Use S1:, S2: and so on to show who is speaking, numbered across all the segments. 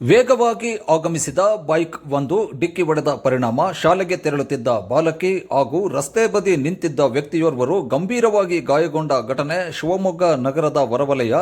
S1: ವೇಗವಾಗಿ ಆಗಮಿಸಿದ ಬೈಕ್ ಒಂದು ಡಿಕ್ಕಿ ಹೊಡೆದ ಪರಿಣಾಮ ಶಾಲೆಗೆ ತೆರಳುತ್ತಿದ್ದ ಬಾಲಕಿ ಹಾಗೂ ರಸ್ತೆ ಬದಿ ನಿಂತಿದ್ದ ವ್ಯಕ್ತಿಯೋರ್ವರು ಗಂಭೀರವಾಗಿ ಗಾಯಗೊಂಡ ಘಟನೆ ಶಿವಮೊಗ್ಗ ನಗರದ ಹೊರವಲಯ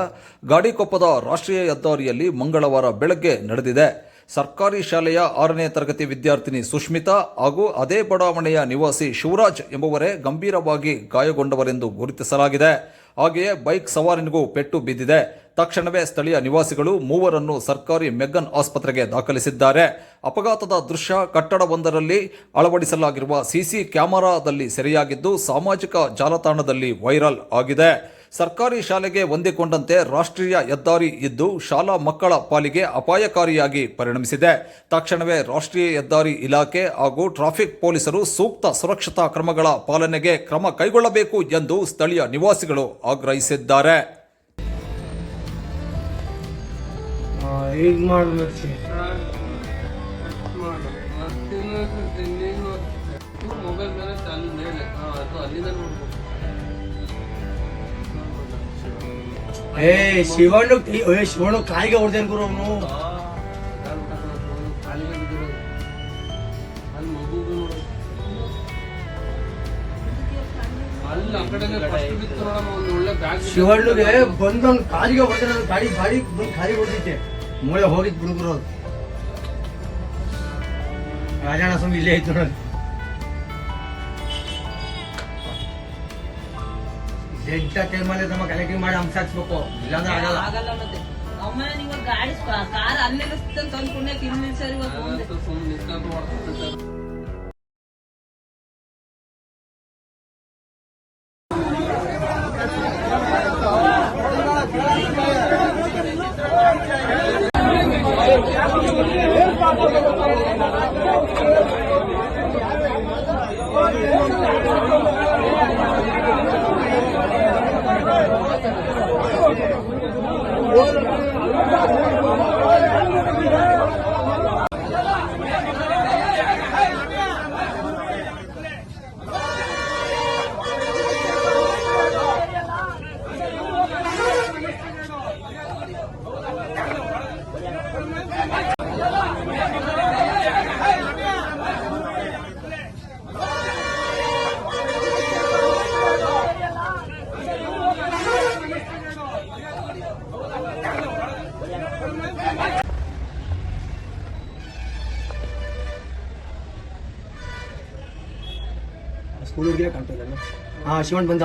S1: ಗಾಡಿಕೊಪ್ಪದ ರಾಷ್ಟ್ರೀಯ ಹೆದ್ದಾರಿಯಲ್ಲಿ ಮಂಗಳವಾರ ಬೆಳಗ್ಗೆ ನಡೆದಿದೆ. ಸರ್ಕಾರಿ ಶಾಲೆಯ ಆರನೇ ತರಗತಿ ವಿದ್ಯಾರ್ಥಿನಿ ಸುಷ್ಮಿತಾ ಹಾಗೂ ಅದೇ ಬಡಾವಣೆಯ ನಿವಾಸಿ ಶಿವರಾಜ್ ಎಂಬುವರೇ ಗಂಭೀರವಾಗಿ ಗಾಯಗೊಂಡವರೆಂದು ಗುರುತಿಸಲಾಗಿದೆ. ಹಾಗೆಯೇ ಬೈಕ್ ಸವಾರನಿಗೂ ಪೆಟ್ಟು ಬಿದ್ದಿದೆ. ತಕ್ಷಣವೇ ಸ್ಥಳೀಯ ನಿವಾಸಿಗಳು ಮೂವರನ್ನು ಸರ್ಕಾರಿ ಮೆಗ್ಗನ್ ಆಸ್ಪತ್ರೆಗೆ ದಾಖಲಿಸಿದ್ದಾರೆ. ಅಪಘಾತದ ದೃಶ್ಯ ಕಟ್ಟಡವೊಂದರಲ್ಲಿ ಅಳವಡಿಸಲಾಗಿರುವ ಸಿಸಿ ಕ್ಯಾಮೆರಾದಲ್ಲಿ ಸೆರೆಯಾಗಿದ್ದು ಸಾಮಾಜಿಕ ಜಾಲತಾಣದಲ್ಲಿ ವೈರಲ್ ಆಗಿದೆ. ಸರ್ಕಾರಿ ಶಾಲೆಗೆ ಹೊಂದಿಕೊಂಡಂತೆ ರಾಷ್ಟ್ರೀಯ ಹೆದ್ದಾರಿ ಇದ್ದು ಶಾಲಾ ಮಕ್ಕಳ ಪಾಲಿಗೆ ಅಪಾಯಕಾರಿಯಾಗಿ ಪರಿಣಮಿಸಿದೆ. ತಕ್ಷಣವೇ ರಾಷ್ಟ್ರೀಯ ಹೆದ್ದಾರಿ ಇಲಾಖೆ ಹಾಗೂ ಟ್ರಾಫಿಕ್ ಪೊಲೀಸರು ಸೂಕ್ತ ಸುರಕ್ಷತಾ ಕ್ರಮಗಳ ಪಾಲನೆಗೆ ಕ್ರಮ ಕೈಗೊಳ್ಳಬೇಕು ಎಂದು ಸ್ಥಳೀಯ ನಿವಾಸಿಗಳು ಆಗ್ರಹಿಸಿದ್ದಾರೆ.
S2: ಮೊಬೈಲ್ ಮೇಲೆ ಚಾಲು ಮೇಲೆ ಅಥವಾ ಅದು ಅಲ್ಲಿಂದ ನೋಡ್ಬೋದು.
S3: ಏ ಶಿವಣ್ಣ ಏ ಶಿವಣ್ಣ ಕಾಯಿಗೆ ಹೊಡ್ದೇನ್ ಗುರು ಅವನು? ಶಿವಣ್ಣಗೆ ಬಂದವ್ನು ಕಾಲಿಗೆ ಹೊಡೆದ್ರೆ ಗಾಡಿ ಬಾಡಿ ಬಂದು ಕಾಲಿಗೆ ಹೊಡೆದಿದ್ದೆ. ಮೂಳೆ ಹೋಗಿದ್ ಬಿಡುಗರು ರಾಜಣ್ಣ ಸ್ವಾಮಿ ಇಲ್ಲೇ ಐತು ನೋಡಿ. ಎಂಟ ಟೈಮಲ್ಲಿ ನಮ್ಮ ಕಲೆಕ್ಟಿಂಗ್ ಮಾಡಿ ಹಂಸ ಹಾಕ್ಸ್ಬೇಕು ಇಲ್ಲಾಂದ್ರೆ ಆಗಲ್ಲ
S4: ಆಗಲ್ಲ ಮತ್ತೆ ಅಮ್ಮ ನೀವು ಗಾಡಿ ಕಾರ್ ಅಲ್ಲಿ ನಿಲ್ಲಿಸ್ತಂತ ಅನ್ಕೊಂಡೆ ಇಲ್ಲಿ ನಿಲ್ಸರಿ ಇವತ್ತು
S2: ಸುಮ್ಮನೆ ನಿಂತ್ಕೊಂಡು ಮಾಡ್ತಿರ್ತಾರೆ
S3: ಸ್ಕೂಲ್ Thank you. ಹುಡುಗಿನೇ ಕಾಣ್ತಾ ಇಲ್ಲ ಹಾ ಶಿವಣ್ಣ ಬಂದ.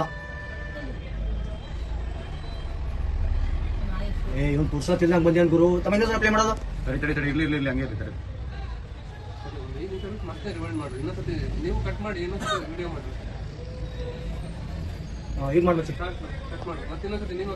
S3: ಏ ಇವನ್ ಪುರ್ಸತ್ ಇಲ್ದಂಗ್ ಬಂದ್ಯಾನ್ ಗುರು? ತಮ್ಮ ಪ್ಲೇ ಮಾಡೋದು.
S5: ತಡಿ ತಡಿ ತಡಿ ಇರ್ಲಿ ಇರ್ಲಿ ಇರ್ಲಿ ಹಂಗೆ ಇರ್ಲಿ ತಡಿ.
S2: ಮತ್ತೆ ರಿವೈಂಡ್ ಮಾಡ್ರಿ ಇನ್ನೊಂದ್ಸತಿ ನೀವು ಕಟ್ ಮಾಡಿ ಇನ್ನೊಂದ್ಸತಿ ವಿಡಿಯೋ ಮಾಡಿ
S3: ಈಗ ಮಾಡ್ಬೇಕು
S2: ಕಟ್ ಮಾಡಿ ಮತ್ತೆ ಇನ್ನೊಂದ್ಸತಿ ನೀವು